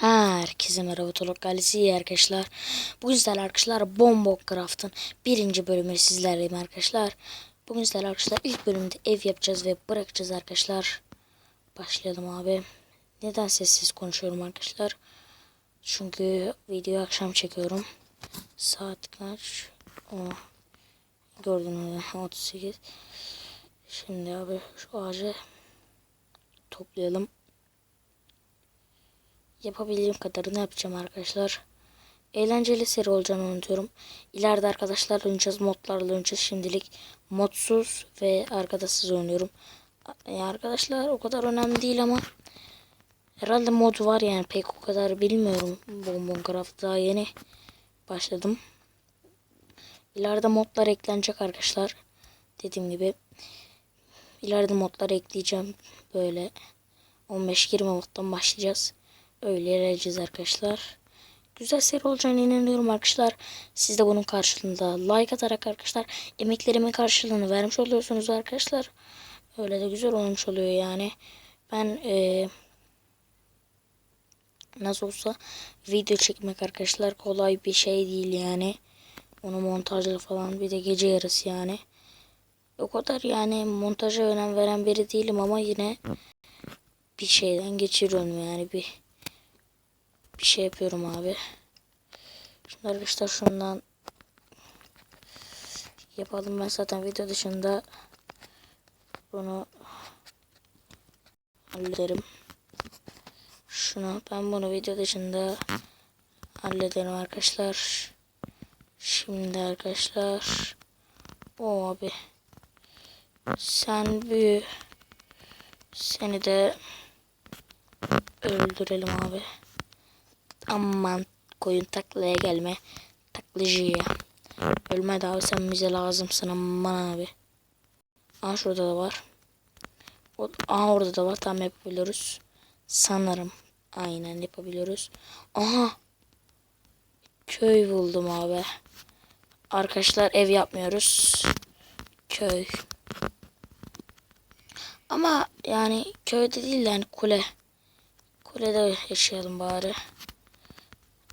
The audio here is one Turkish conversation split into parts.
Herkese merhaba Tolok Galisi iyi arkadaşlar. Bugün sizlerle arkadaşlar Bombo Craft'ın birinci bölümü sizlerleyim arkadaşlar. Bugün sizlerle arkadaşlar ilk bölümde ev yapacağız ve bırakacağız arkadaşlar. Başlayalım abi. Neden sessiz konuşuyorum arkadaşlar? Çünkü videoyu akşam çekiyorum. Saat kaç? O. Gördüğünüz gibi 38. Şimdi abi şu ağacı toplayalım yapabildiğim kadarını yapacağım arkadaşlar. Eğlenceli seri olacağını unutuyorum. İleride arkadaşlarla oynayacağız, modlarla oynayacağız. Şimdilik modsuz ve arkadaşsız oynuyorum. Yani arkadaşlar o kadar önemli değil ama herhalde mod var yani pek o kadar bilmiyorum. Bonbon Craft daha yeni başladım. İleride modlar eklenecek arkadaşlar. Dediğim gibi ileride modlar ekleyeceğim böyle 15-20 moddan başlayacağız. Öyle ilerleyeceğiz arkadaşlar. Güzel seri olacağını inanıyorum arkadaşlar. Siz de bunun karşılığında like atarak arkadaşlar emeklerimin karşılığını vermiş oluyorsunuz arkadaşlar. Öyle de güzel olmuş oluyor yani. Ben eee nasıl olsa video çekmek arkadaşlar kolay bir şey değil yani. Onu montajlı falan bir de gece yarısı yani. O kadar yani montaja önem veren biri değilim ama yine bir şeyden geçiriyorum yani bir bir şey yapıyorum abi. Şimdi arkadaşlar şundan yapalım. Ben zaten video dışında bunu hallederim. Şunu ben bunu video dışında hallederim arkadaşlar. Şimdi arkadaşlar o abi sen büyü seni de öldürelim abi. Aman koyun taklaya gelme. Taklacıya. Ölme abi sen bize lazımsın aman abi. Aa şurada da var. O, aa orada da var. Tam yapabiliyoruz. Sanırım. Aynen yapabiliyoruz. Aha. Köy buldum abi. Arkadaşlar ev yapmıyoruz. Köy. Ama yani köyde değil yani kule. Kulede yaşayalım bari.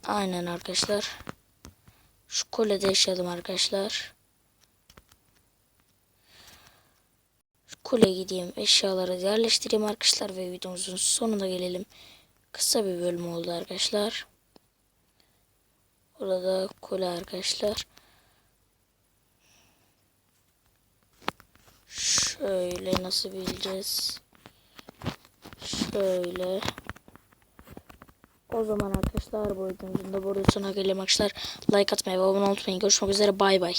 Aynen arkadaşlar. Şu kulede yaşayalım arkadaşlar. Şu kule gideyim. Eşyaları yerleştireyim arkadaşlar. Ve videomuzun sonuna gelelim. Kısa bir bölüm oldu arkadaşlar. Burada kule arkadaşlar. Şöyle nasıl bileceğiz? Şöyle. O zaman arkadaşlar bu videomuzun da burada sonuna gelelim arkadaşlar. Like atmayı ve abone olmayı unutmayın. Görüşmek üzere bay bay.